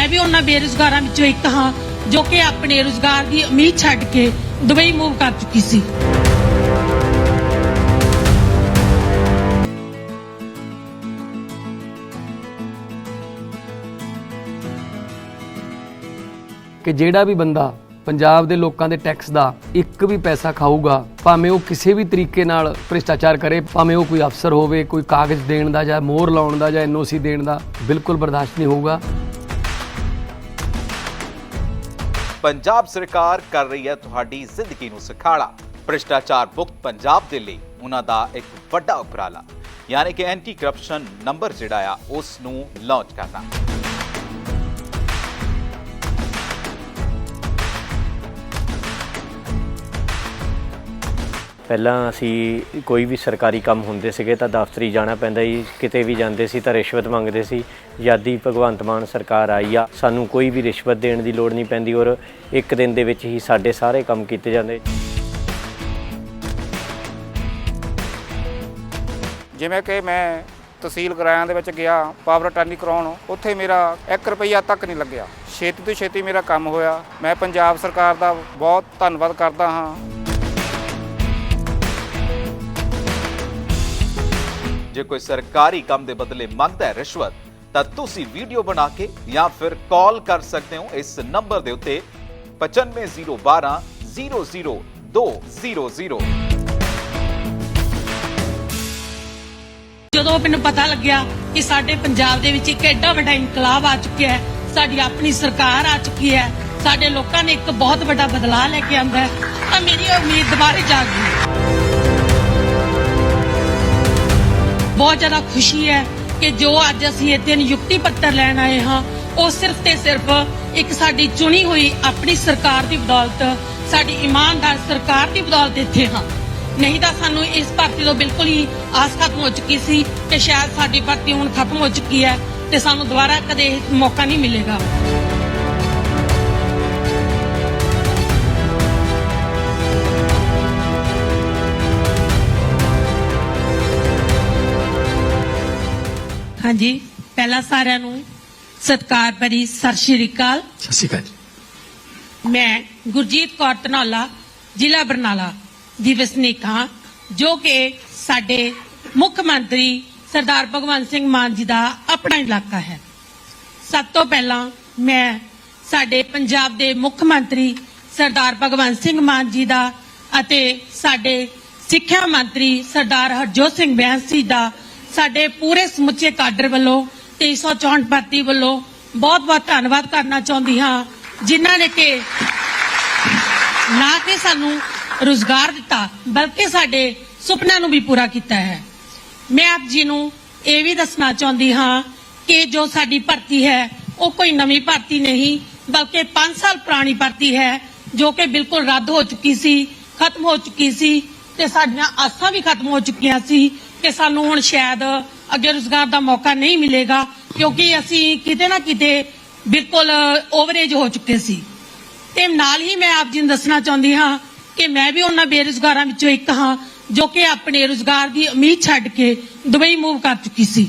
ਮੈਂ ਵੀ ਉਹਨਾਂ ਬੇਰੁਜ਼ਗਾਰਾਂ ਵਿੱਚੋਂ ਇੱਕ ਹਾਂ, ਜੋ ਕਿ ਆਪਣੇ ਰੁਜ਼ਗਾਰ ਦੀ ਉਮੀਦ ਛੱਡ ਕੇ ਦੁਬਈ ਮੂਵ ਕਰ ਚੁੱਕੀ ਸੀ। ਕਿ ਜਿਹੜਾ ਵੀ ਬੰਦਾ ਪੰਜਾਬ ਦੇ ਲੋਕਾਂ ਦੇ ਟੈਕਸ ਦਾ ਇੱਕ ਵੀ ਪੈਸਾ ਖਾਊਗਾ, ਭਾਵੇਂ ਉਹ ਕਿਸੇ ਵੀ ਤਰੀਕੇ ਨਾਲ ਭ੍ਰਿਸ਼ਟਾਚਾਰ ਕਰੇ, ਭਾਵੇਂ ਉਹ ਕੋਈ ਅਫਸਰ ਹੋਵੇ, ਕੋਈ ਕਾਗਜ਼ ਦੇਣ ਦਾ ਜਾਂ ਮੋਹਰ ਲਾਉਣ ਦਾ ਜਾਂ ਐਨਓਸੀ ਦੇਣ ਦਾ, ਬਿਲਕੁਲ ਬਰਦਾਸ਼ਤ ਨਹੀਂ ਹੋਊਗਾ। ਪੰਜਾਬ ਸਰਕਾਰ ਕਰ ਰਹੀ ਹੈ ਤੁਹਾਡੀ ਜ਼ਿੰਦਗੀ ਨੂੰ ਸਖਾਲਾ। ਭ੍ਰਿਸ਼ਟਾਚਾਰ ਮੁਕਤ ਪੰਜਾਬ ਦੇ ਲਈ ਉਹਨਾਂ ਦਾ ਇੱਕ ਵੱਡਾ ਉਪਰਾਲਾ। ਯਾਨੀ ਕਿ ਐਂਟੀ ਕਰਪਸ਼ਨ ਨੰਬਰ ਜਿਹੜਾ ਆ, ਉਸ ਨੂੰ ਲਾਂਚ ਕਰਨਾ। ਪਹਿਲਾਂ ਅਸੀਂ ਕੋਈ ਵੀ ਸਰਕਾਰੀ ਕੰਮ ਹੁੰਦੇ ਸੀਗੇ ਤਾਂ ਦਫ਼ਤਰੀ ਜਾਣਾ ਪੈਂਦਾ ਸੀ ਕਿਤੇ ਵੀ ਜਾਂਦੇ ਸੀ ਤਾਂ ਰਿਸ਼ਵਤ ਮੰਗਦੇ ਸੀ। ਜਦ ਦੀ ਭਗਵੰਤ ਮਾਨ ਸਰਕਾਰ ਆਈ ਆ। ਸਾਨੂੰ ਕੋਈ ਵੀ ਰਿਸ਼ਵਤ ਦੇਣ ਦੀ ਲੋੜ ਨਹੀਂ ਪੈਂਦੀ ਔਰ ਇੱਕ ਦਿਨ ਦੇ ਵਿੱਚ ਹੀ ਸਾਡੇ ਸਾਰੇ ਕੰਮ ਕੀਤੇ ਜਾਂਦੇ। ਜਿਵੇਂ ਕਿ ਮੈਂ ਤਹਿਸੀਲ ਗਰਾਇਆਂ ਦੇ ਵਿੱਚ ਗਿਆ, ਪਾਵਰ ਅਟਾਰਨੀ ਕਰਾਉਣ, ਉੱਥੇ ਮੇਰਾ 1 ਰੁਪਈਆ ਤੱਕ ਨਹੀਂ ਲੱਗਿਆ। ਛੇਤੀ ਤੋਂ ਛੇਤੀ ਮੇਰਾ ਕੰਮ ਹੋਇਆ। ਮੈਂ ਪੰਜਾਬ ਸਰਕਾਰ ਦਾ ਬਹੁਤ ਧੰਨਵਾਦ ਕਰਦਾ ਹਾਂ। ਜੇ ਕੋਈ ਸਰਕਾਰੀ ਕੰਮ ਦੇ ਬਦਲੇ ਮੰਗਦਾ ਹੈ ਰਿਸ਼ਵਤ, ਤਾਂ ਤੁਸੀਂ ਵੀਡੀਓ ਬਣਾ ਕੇ ਜਾਂ ਫਿਰ ਕਾਲ ਕਰ ਸਕਦੇ ਹੋ ਇਸ ਨੰਬਰ ਦੇ ਉੱਤੇ 95012 00200 ਜਦੋਂ ਮੈਨੂੰ ਪਤਾ ਲੱਗਿਆ ਕਿ ਸਾਡੇ ਪੰਜਾਬ ਦੇ ਵਿੱਚ ਇੱਕ ਐਡਾ ਵੱਡਾ ਇਨਕਲਾਬ ਆ ਚੁੱਕਿਆ ਹੈ, ਸਾਡੀ ਆਪਣੀ ਸਰਕਾਰ ਆ ਚੁੱਕੀ ਹੈ, ਸਾਡੇ ਲੋਕਾਂ ਨੇ ਇੱਕ ਬਹੁਤ ਵੱਡਾ ਬਦਲਾਅ ਲੈ ਕੇ ਆਂਦਾ ਹੈ, ਤਾਂ ਮੇਰੀ ਉਮੀਦ ਦੁਬਾਰੇ ਜਾਗ ਗਈ ਬਹੁਤ ਜ਼ਿਆਦਾ ਖੁਸ਼ੀ ਹੈ ਕਿ ਜੋ ਅੱਜ ਅਸੀਂ ਇੱਥੇ ਨਿਯੁਕਤੀ ਪੱਤਰ ਲੈਣ ਆਏ ਹਾਂ, ਉਹ ਸਿਰਫ ਤੇ ਸਿਰਫ ਇੱਕ ਸਾਡੀ ਚੁਣੀ ਹੋਈ ਆਪਣੀ ਸਰਕਾਰ ਦੀ ਬਦੌਲਤ, ਸਾਡੀ ਇਮਾਨਦਾਰ ਸਰਕਾਰ ਦੀ ਬਦੌਲਤ ਇੱਥੇ ਹਾਂ। ਨਹੀਂ ਤਾਂ ਸਾਨੂੰ ਇਸ ਭਰਤੀ ਤੋਂ ਬਿਲਕੁਲ ਹੀ ਆਸ ਖਤਮ ਹੋ ਚੁੱਕੀ ਸੀ ਕਿ ਸ਼ਾਇਦ ਸਾਡੀ ਭਰਤੀ ਹੁਣ ਖਤਮ ਹੋ ਚੁੱਕੀ ਹੈ ਤੇ ਸਾਨੂੰ ਦੁਬਾਰਾ ਕਦੇ ਮੌਕਾ ਨਹੀਂ ਮਿਲੇਗਾ। ਹਾਂਜੀ ਪਹਿਲਾਂ ਸਾਰਿਆਂ ਨੂੰ ਸਤਿਕਾਰ ਭਰੀ ਸਤਿ ਸ਼੍ਰੀ ਅਕਾਲ। ਸਤਿ ਸ਼੍ਰੀ ਅਕਾਲ ਮੈਂ ਗੁਰਜੀਤ ਕੌਰ ਧਨੌਲਾ ਜ਼ਿਲ੍ਹਾ ਬਰਨਾਲਾ ਦੀ ਵਸਨੀਕ ਹਾਂ ਜੋ ਕਿ ਸਾਡੇ ਮੁੱਖ ਮੰਤਰੀ ਸਰਦਾਰ ਭਗਵੰਤ ਸਿੰਘ ਮਾਨ ਜੀ ਦਾ ਆਪਣਾ ਇਲਾਕਾ ਹੈ। ਸਭ ਤੋਂ ਪਹਿਲਾਂ ਮੈਂ ਸਾਡੇ ਪੰਜਾਬ ਦੇ ਮੁੱਖ ਮੰਤਰੀ ਸਰਦਾਰ ਭਗਵੰਤ ਸਿੰਘ ਮਾਨ ਜੀ ਦਾ ਅਤੇ ਸਾਡੇ ਸਿੱਖਿਆ ਮੰਤਰੀ ਸਰਦਾਰ ਹਰਜੋਤ ਸਿੰਘ ਬੈਂਸ ਜੀ ਦਾ ਸਾਡੇ ਪੂਰੇ ਸਮੁੱਚੇ ਕਾਡਰ ਵੱਲੋਂ 364 ਭਰਤੀ ਵੱਲੋਂ ਬਹੁਤ-ਬਹੁਤ ਧੰਨਵਾਦ ਕਰਨਾ ਚਾਹੁੰਦੀ ਹਾਂ, ਜਿਨ੍ਹਾਂ ਨੇ ਕਿ ਨਾ ਕਿ ਸਾਨੂੰ ਰੁਜ਼ਗਾਰ ਦਿੱਤਾ, ਬਲਕਿ ਸਾਡੇ ਸੁਪਨਿਆਂ ਨੂੰ ਵੀ ਪੂਰਾ ਕੀਤਾ ਹੈ। ਮੈਂ ਆਪ ਜੀ ਨੂੰ ਇਹ ਵੀ ਦੱਸਣਾ ਚਾਹੁੰਦੀ ਹਾਂ ਕਿ ਜੋ ਸਾਡੀ ਭਰਤੀ ਹੈ, ਉਹ ਕੋਈ ਨਵੀਂ ਭਰਤੀ ਨਹੀਂ, ਬਲਕਿ 5 ਸਾਲ ਪੁਰਾਣੀ ਭਰਤੀ ਹੈ, ਜੋ ਕਿ ਬਿਲਕੁਲ ਰੱਦ ਹੋ ਚੁੱਕੀ ਸੀ, ਖਤਮ ਹੋ ਚੁੱਕੀ ਸੀ ਤੇ ਸਾਡੀਆਂ ਆਸਾਂ ਵੀ ਖਤਮ ਹੋ ਚੁੱਕੀਆਂ ਸੀ। ਕਿ ਸਾਨੂੰ ਹੁਣ ਸ਼ਾਇਦ ਅੱਗੇ ਰੁਜ਼ਗਾਰ ਦਾ ਮੌਕਾ ਨਹੀਂ ਮਿਲੇਗਾ ਕਿਉਂਕਿ ਅਸੀਂ ਕਿਤੇ ਨਾ ਕਿਤੇ ਬਿਲਕੁਲ ਓਵਰੇਜ ਹੋ ਚੁੱਕੇ ਸੀ। ਤੇ ਨਾਲ ਹੀ ਮੈਂ ਆਪ ਜੀ ਨੂੰ ਦੱਸਣਾ ਚਾਹੁੰਦੀ ਹਾਂ ਕਿ ਮੈਂ ਵੀ ਉਹਨਾਂ ਬੇਰੁਜ਼ਗਾਰਾਂ ਵਿੱਚੋਂ ਇੱਕ ਹਾਂ ਜੋ ਕਿ ਆਪਣੇ ਰੁਜ਼ਗਾਰ ਦੀ ਉਮੀਦ ਛੱਡ ਕੇ ਦੁਬਈ ਮੂਵ ਕਰ ਚੁੱਕੀ ਸੀ।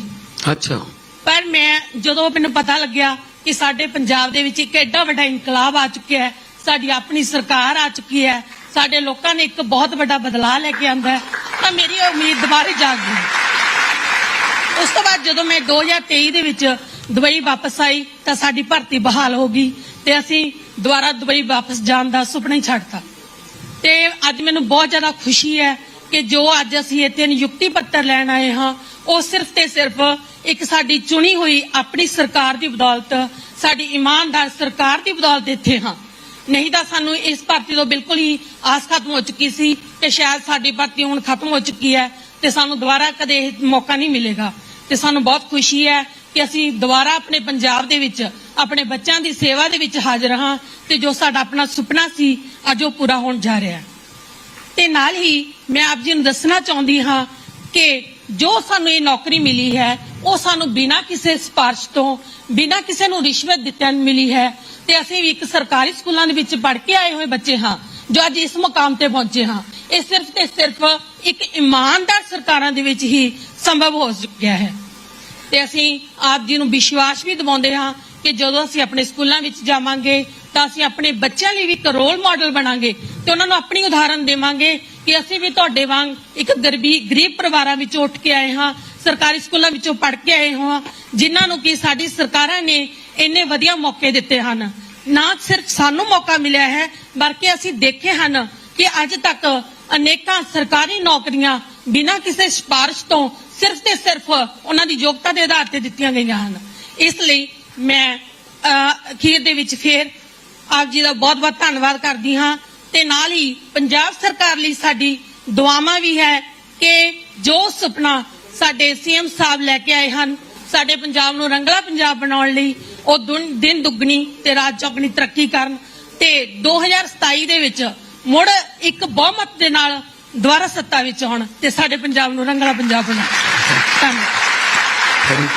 ਅੱਛਾ। ਪਰ ਮੈਂ ਜਦੋਂ ਮੈਨੂੰ ਪਤਾ ਲੱਗਿਆ ਕਿ ਸਾਡੇ ਪੰਜਾਬ ਦੇ ਵਿੱਚ ਇੱਕ ਐਡਾ ਵੱਡਾ ਇਨਕਲਾਬ ਆ ਚੁੱਕਿਆ ਹੈ ਸਾਡੀ ਆਪਣੀ ਸਰਕਾਰ ਆ ਚੁੱਕੀ ਹੈ ਸਾਡੇ ਲੋਕਾਂ ਨੇ ਇੱਕ ਬਹੁਤ ਵੱਡਾ ਬਦਲਾਅ ਲੈ ਕੇ ਆਂਦਾ ਹੈ ਤਾਂ ਮੇਰੀ ਉਮੀਦ ਦੁਬਾਰੇ ਜਾਗ ਗਈ। ਉਸ ਤੋਂ ਬਾਅਦ ਜਦੋਂ ਮੈਂ 2023 ਦੇ ਵਿੱਚ ਦੁਬਈ ਵਾਪਸ ਆਈ, ਤਾਂ ਸਾਡੀ ਭਰਤੀ ਬਹਾਲ ਹੋ ਗਈ ਤੇ ਅਸੀਂ ਦੁਬਾਰਾ ਦੁਬਈ ਵਾਪਸ ਜਾਣ ਦਾ ਸੁਪਨਾ ਹੀ ਛੱਡਤਾ। ਤੇ ਅੱਜ ਮੈਨੂੰ ਬਹੁਤ ਜ਼ਿਆਦਾ ਖੁਸ਼ੀ ਹੈ ਕਿ ਜੋ ਅੱਜ ਅਸੀਂ ਇੱਥੇ ਨਿਯੁਕਤੀ ਪੱਤਰ ਲੈਣ ਆਏ ਹਾਂ, ਉਹ ਸਿਰਫ ਤੇ ਸਿਰਫ ਇੱਕ ਸਾਡੀ ਚੁਣੀ ਹੋਈ ਆਪਣੀ ਸਰਕਾਰ ਦੀ ਬਦੌਲਤ, ਸਾਡੀ ਇਮਾਨਦਾਰ ਸਰਕਾਰ ਦੀ ਬਦੌਲਤ ਇੱਥੇ ਹਾਂ। ਨਹੀਂ ਤਾਂ ਸਾਨੂੰ ਇਸ ਭਰਤੀ ਤੋਂ ਬਿਲਕੁਲ ਹੀ ਆਸ ਖਤਮ ਹੋ ਚੁੱਕੀ ਸੀ ਕਿ ਸ਼ਾਇਦ ਸਾਡੀ ਭਰਤੀ ਹੁਣ ਖਤਮ ਹੋ ਚੁੱਕੀ ਹੈ ਤੇ ਸਾਨੂੰ ਦੁਬਾਰਾ ਕਦੇ ਇਹ ਮੌਕਾ ਨਹੀਂ ਮਿਲੇਗਾ। ਤੇ ਸਾਨੂੰ ਬਹੁਤ ਖੁਸ਼ੀ ਹੈ ਕਿ ਅਸੀਂ ਦੁਬਾਰਾ ਆਪਣੇ ਪੰਜਾਬ ਦੇ ਵਿੱਚ, ਆਪਣੇ ਬੱਚਿਆਂ ਦੀ ਸੇਵਾ ਦੇ ਵਿੱਚ ਹਾਜ਼ਰ ਹਾਂ ਤੇ ਜੋ ਸਾਡਾ ਆਪਣਾ ਸੁਪਨਾ ਸੀ, ਅੱਜ ਉਹ ਪੂਰਾ ਹੋਣ ਜਾ ਰਿਹਾ ਹੈ। ਤੇ ਨਾਲ ਹੀ ਮੈਂ ਆਪ ਜੀ ਨੂੰ ਦੱਸਣਾ ਚਾਹੁੰਦੀ ਹਾਂ ਕਿ ਜੋ ਸਾਨੂੰ ਇਹ ਨੌਕਰੀ ਮਿਲੀ ਹੈ ਉਹ ਸਾਨੂੰ ਬਿਨਾਂ ਕਿਸੇ ਸਿਫਾਰਿਸ਼ ਤੋਂ, ਬਿਨਾਂ ਕਿਸੇ ਨੂੰ ਰਿਸ਼ਵਤ ਦਿੱਤਿਆਂ ਮਿਲੀ ਹੈ ਤੇ ਅਸੀਂ ਵੀ ਇੱਕ ਸਰਕਾਰੀ ਸਕੂਲਾਂ ਦੇ ਵਿੱਚ ਪੜ੍ਹ ਕੇ ਆਏ ਹੋਏ ਬੱਚੇ ਹਾਂ, ਜੋ ਅੱਜ ਇਸ ਮੁਕਾਮ ਤੇ ਪਹੁੰਚੇ ਹਾਂ। ਇਹ ਸਿਰਫ ਤੇ ਸਿਰਫ ਇੱਕ ਇਮਾਨਦਾਰ ਸਰਕਾਰਾਂ ਦੇ ਵਿੱਚ ਹੀ ਸੰਭਵ ਹੋ ਚੁੱਕਿਆ ਹੈ। ਤੇ ਅਸੀਂ ਆਪ ਜੀ ਨੂੰ ਵਿਸ਼ਵਾਸ ਵੀ ਦਿਵਾਉਂਦੇ ਹਾਂ ਕਿ ਜਦੋਂ ਅਸੀਂ ਆਪਣੇ ਸਕੂਲਾਂ ਵਿੱਚ ਜਾਵਾਂਗੇ, ਤਾਂ ਅਸੀਂ ਆਪਣੇ ਬੱਚਿਆਂ ਲਈ ਵੀ ਇੱਕ ਰੋਲ ਮਾਡਲ ਬਣਾਂਗੇ ਤੇ ਉਹਨਾਂ ਨੂੰ ਆਪਣੀ ਉਦਾਹਰਨ ਦੇਵਾਂਗੇ ਕਿ ਅਸੀਂ ਵੀ ਤੁਹਾਡੇ ਵਾਂਗ ਇੱਕ ਗਰੀਬੀ, ਗਰੀਬ ਪਰਿਵਾਰਾਂ ਵਿੱਚੋਂ ਉੱਠ ਕੇ ਆਏ ਹਾਂ ਸਰਕਾਰੀ ਸਕੂਲਾਂ ਵਿੱਚੋਂ ਪੜ੍ਹ ਕੇ ਆਏ ਹਾਂ। ਜਿਨ੍ਹਾਂ ਨੂੰ ਕਿ ਸਾਡੀ ਸਰਕਾਰਾਂ ਨੇ ਇੰਨੇ ਵਧੀਆ ਮੌਕੇ ਦਿੱਤੇ ਹਨ। ਨਾ ਸਿਰਫ ਸਾਨੂੰ ਮੌਕਾ ਮਿਲਿਆ ਹੈ, ਬਲਕਿ ਅਸੀਂ ਦੇਖੇ ਹਨ ਕਿ ਅੱਜ ਤੱਕ ਅਨੇਕਾਂ ਸਰਕਾਰੀ ਨੌਕਰੀਆਂ ਬਿਨਾਂ ਕਿਸੇ ਸਿਫਾਰਿਸ਼ ਤੋਂ ਸਿਰਫ ਤੇ ਸਿਰਫ ਉਹਨਾਂ ਦੀ ਯੋਗਤਾ ਦੇ ਆਧਾਰ ਤੇ ਦਿੱਤੀਆਂ ਗਈਆਂ ਹਨ। ਇਸ ਲਈ ਮੈਂ ਅਖੀਰ ਦੇ ਵਿੱਚ ਫੇਰ ਆਪ ਜੀ ਦਾ ਬਹੁਤ-ਬਹੁਤ ਧੰਨਵਾਦ ਕਰਦੀ ਹਾਂ ਤੇ ਨਾਲ ਹੀ ਪੰਜਾਬ ਸਰਕਾਰ ਲਈ ਸਾਡੀ ਦੁਆਵਾਂ ਵੀ ਹੈ ਕਿ ਜੋ ਸੁਪਨਾ ਸਾਡੇ ਸੀਐਮ ਸਾਹਿਬ ਲੈ ਕੇ ਆਏ ਹਨ। ਸਾਡੇ ਪੰਜਾਬ ਨੂੰ ਰੰਗਲਾ ਪੰਜਾਬ ਬਣਾਉਣ ਲਈ ਉਹ ਦੁਨ- ਦੁੱਗਣੀ ਤੇ ਰਾਤ ਚੌਗਣੀ ਤਰੱਕੀ ਕਰਨ ਤੇ 2027 ਦੇ ਵਿੱਚ ਮੁੜ ਇੱਕ ਬਹੁਮਤ ਦੇ ਨਾਲ ਦੁਬਾਰਾ ਸੱਤਾ ਵਿੱਚ ਆਉਣ ਤੇ ਸਾਡੇ ਪੰਜਾਬ ਨੂੰ ਰੰਗਲਾ ਪੰਜਾਬ ਬਣਾਉਣ ਧੰਨਵਾਦ।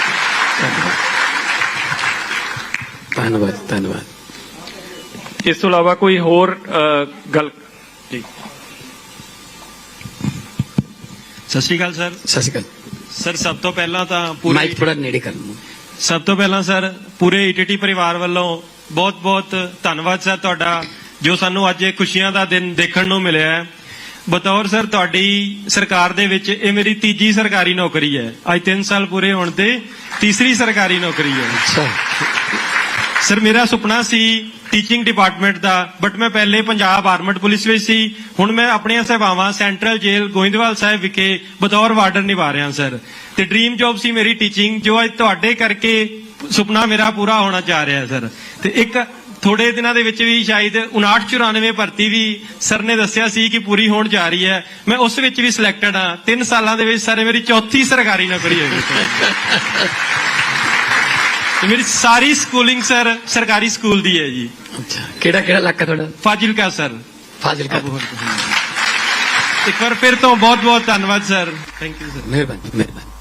ਧੰਨਵਾਦ ਧੰਨਵਾਦ। ਇਸ ਤੋਂ ਇਲਾਵਾ ਕੋਈ ਹੋਰ ਗੱਲ? ਜੀ। ਸਤਿ ਸ਼੍ਰੀ ਅਕਾਲ ਸਰ। ਸਤਿ ਸ਼੍ਰੀ ਅਕਾਲ। ਸਰ ਸਭ ਤੋਂ ਪਹਿਲਾਂ ਤਾਂ ਪੂਰੇ ਮਾਈਕ ਥੋੜਾ ਨੇੜੇ ਕਰ ਲਓ। ਸਭ ਤੋਂ ਪਹਿਲਾਂ ਸਰ ਪੂਰੇ ਈਟੀਟੀ ਪਰਿਵਾਰ ਵੱਲੋਂ ਬਹੁਤ-ਬਹੁਤ ਧੰਨਵਾਦ ਸਰ ਤੁਹਾਡਾ ਜੋ ਸਾਨੂੰ ਅੱਜ ਇਹ ਖੁਸ਼ੀਆਂ ਦਾ ਦਿਨ ਦੇਖਣ ਨੂੰ ਮਿਲਿਆ ਹੈ। ਬਤੌਰ ਸਰ ਤੁਹਾਡੀ ਸਰਕਾਰ ਦੇ ਵਿੱਚ ਇਹ ਮੇਰੀ ਤੀਜੀ ਸਰਕਾਰੀ ਨੌਕਰੀ ਹੈ। ਅੱਜ 3 ਸਾਲ ਪੂਰੇ ਹੋਣ ਤੇ ਤੀਸਰੀ ਸਰਕਾਰੀ ਨੌਕਰੀ ਹੈ। ਅੱਛਾ। ਸਰ, ਮੇਰਾ ਸੁਪਨਾ ਸੀ ਟੀਚਿੰਗ ਡਿਪਾਰਟਮੈਂਟ ਦਾ ਬਟ ਮੈਂ ਪਹਿਲੇ ਪੰਜਾਬ ਆਰਮਡ ਪੁਲਿਸ ਵਿੱਚ ਸੀ। ਹੁਣ ਮੈਂ ਆਪਣੀਆਂ ਸੇਵਾਵਾਂ ਸੈਂਟਰਲ ਜੇਲ੍ਹ ਗੋਇੰਦਵਾਲ ਸਾਹਿਬ ਵਿਖੇ ਬਤੌਰ ਵਾਰਡਨ ਨਿਭਾ ਰਿਹਾ, ਸਰ। ਤੇ ਡ੍ਰੀਮ ਜੌਬ ਸੀ ਮੇਰੀ ਟੀਚਿੰਗ ਜੋ ਅੱਜ ਤੁਹਾਡੇ ਕਰਕੇ ਸੁਪਨਾ ਮੇਰਾ ਪੂਰਾ ਹੋਣਾ ਜਾ ਰਿਹਾ, ਸਰ। ਤੇ ਇੱਕ ਥੋੜੇ ਦਿਨਾਂ ਦੇ ਵਿੱਚ ਵੀ ਸ਼ਾਇਦ 59 94 ਭਰਤੀ ਵੀ ਸਰ ਨੇ ਦੱਸਿਆ ਸੀ ਕਿ ਪੂਰੀ ਹੋਣ ਜਾ ਰਹੀ ਹੈ। ਮੈਂ ਉਸ ਵਿੱਚ ਵੀ ਸਿਲੈਕਟਡ ਹਾਂ। 3 ਸਾਲਾਂ ਦੇ ਵਿੱਚ ਸਰ ਮੇਰੀ ਚੌਥੀ ਸਰਕਾਰੀ ਨੌਕਰੀ ਹੋਈ ਤੇ ਮੇਰੀ ਸਾਰੀ ਸਕੂਲਿੰਗ ਸਰ ਸਰਕਾਰੀ ਸਕੂਲ ਦੀ ਹੈ ਜੀ। ਅੱਛਾ ਕਿਹੜਾ ਕਿਹੜਾ ਇਲਾਕਾ ਤੁਹਾਡਾ? ਫਾਜ਼ਿਲਕਾ ਸਰ। ਫਾਜ਼ਿਲਕਾ। ਇੱਕ ਵਾਰ ਫਿਰ ਤੋਂ ਬਹੁਤ ਬਹੁਤ ਧੰਨਵਾਦ ਸਰ। ਥੈਂਕ ਯੂ ਸਰ ਮਿਹਰਬਾਨੀ ਮਿਹਰਬਾਨੀ।